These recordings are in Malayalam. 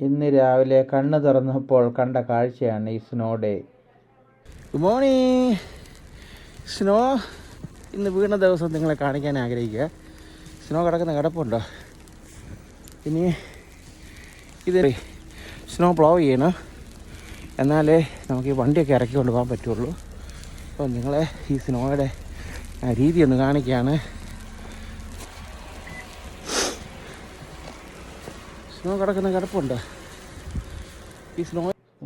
ഇന്ന് രാവിലെ കണ്ണ് തുറന്നപ്പോൾ കണ്ട കാഴ്ചയാണ് ഈ snow day. Good morning snow ഇന്ന് വീണ ദിവസം നിങ്ങളെ കാണിക്കാൻ ആഗ്രഹിക്കുക. സ്നോ കിടക്കുന്ന കിടപ്പുണ്ടോ? ഇനി ഇത് സ്നോ പ്ലോ ചെയ്യണം. എന്നാലേ നമുക്ക് ഈ വണ്ടിയൊക്കെ ഇറക്കി കൊണ്ടുപോകാൻ പറ്റുള്ളൂ. അപ്പോൾ നിങ്ങളെ ഈ സ്നോയുടെ രീതി ഒന്ന് കാണിക്കുകയാണ്. സ്നോ കിടക്കുന്ന കിടപ്പുണ്ട്. ഈ സ്നോ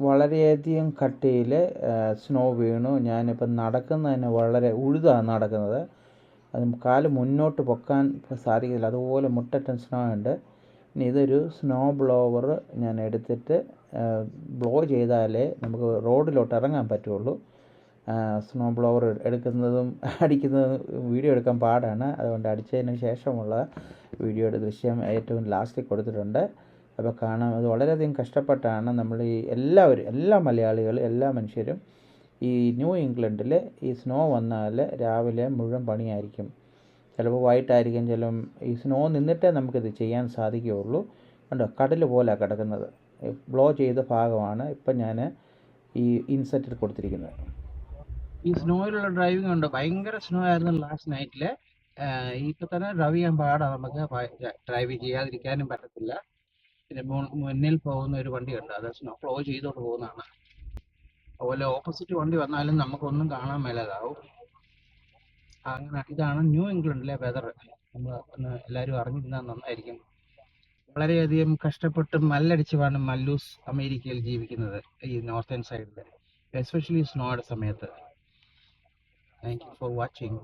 വളരെയധികം കട്ടിയിൽ സ്നോ വീണു. ഞാനിപ്പം തന്നെ വളരെ ഉഴുതാണ് നടക്കുന്നത്. അത് കാൽ മുന്നോട്ട് പൊക്കാൻ സാധിക്കില്ല അതുപോലെ മുട്ടറ്റൻ സ്നോ ഉണ്ട്. ഇനി ഇതൊരു സ്നോ ബ്ലോവർ ഞാൻ എടുത്തിട്ട് ബ്ലോ ചെയ്താലേ നമുക്ക് റോഡിലോട്ട് ഇറങ്ങാൻ പറ്റുള്ളൂ. സ്നോ ബ്ലോവർ എടുക്കുന്നതും അടിക്കുന്നതും വീഡിയോ എടുക്കാൻ പാടാണ്. അതുകൊണ്ട് അടിച്ചതിന് ശേഷമുള്ള വീഡിയോയുടെ ദൃശ്യം ഏറ്റവും ലാസ്റ്റിൽ കൊടുത്തിട്ടുണ്ട്. അപ്പോൾ കാണാം അത് വളരെയധികം കഷ്ടപ്പെട്ടാണ് നമ്മൾ ഈ എല്ലാവരും എല്ലാ മലയാളികളും എല്ലാ മനുഷ്യരും ഈ ന്യൂ ഇംഗ്ലണ്ടിൽ ഈ സ്നോ വന്നാൽ രാവിലെ മുഴുവൻ പണിയായിരിക്കും. ചിലപ്പോൾ വൈകിട്ടായിരിക്കും ചിലപ്പം ഈ സ്നോ നിന്നിട്ടേ നമുക്കിത് ചെയ്യാൻ സാധിക്കുകയുള്ളൂ. കണ്ടോ കടൽ പോലെ കിടക്കുന്നത്. ബ്ലോ ചെയ്ത ഭാഗമാണ് ഇപ്പം ഞാൻ ഈ ഇൻസെറ്റിൽ കൊടുത്തിരിക്കുന്നത്. ഈ സ്നോയിലുള്ള ഡ്രൈവിംഗ് ഉണ്ട് ഭയങ്കര സ്നോ ആയിരുന്നു ലാസ്റ്റ് നൈറ്റിൽ ഇപ്പൊ തന്നെ ഡ്രൈവ് ചെയ്യാൻ പാടാണ് നമുക്ക് ഡ്രൈവ് ചെയ്യാതിരിക്കാനും പറ്റത്തില്ല. മുന്നിൽ പോകുന്ന ഒരു വണ്ടിയുണ്ട് അത് സ്നോ ഫ്ലോ ചെയ്തോട്ട് പോകുന്നതാണ്. അതുപോലെ ഓപ്പോസിറ്റ് വണ്ടി വന്നാലും നമുക്കൊന്നും കാണാൻ മേലാതാവും. അങ്ങനെ ഇതാണ് ന്യൂ ഇംഗ്ലണ്ടിലെ വെതർ നമ്മൾ ഒന്ന് എല്ലാവരും അറിഞ്ഞിരുന്നാൽ നന്നായിരിക്കും. വളരെയധികം കഷ്ടപ്പെട്ട് മല്ലടിച്ചുമാണ് മല്ലൂസ് അമേരിക്കയിൽ ജീവിക്കുന്നത് ഈ നോർത്തേൺ സൈഡിൽ എസ്പെഷ്യലി സ്നോയുടെ സമയത്ത്. Thank you for watching.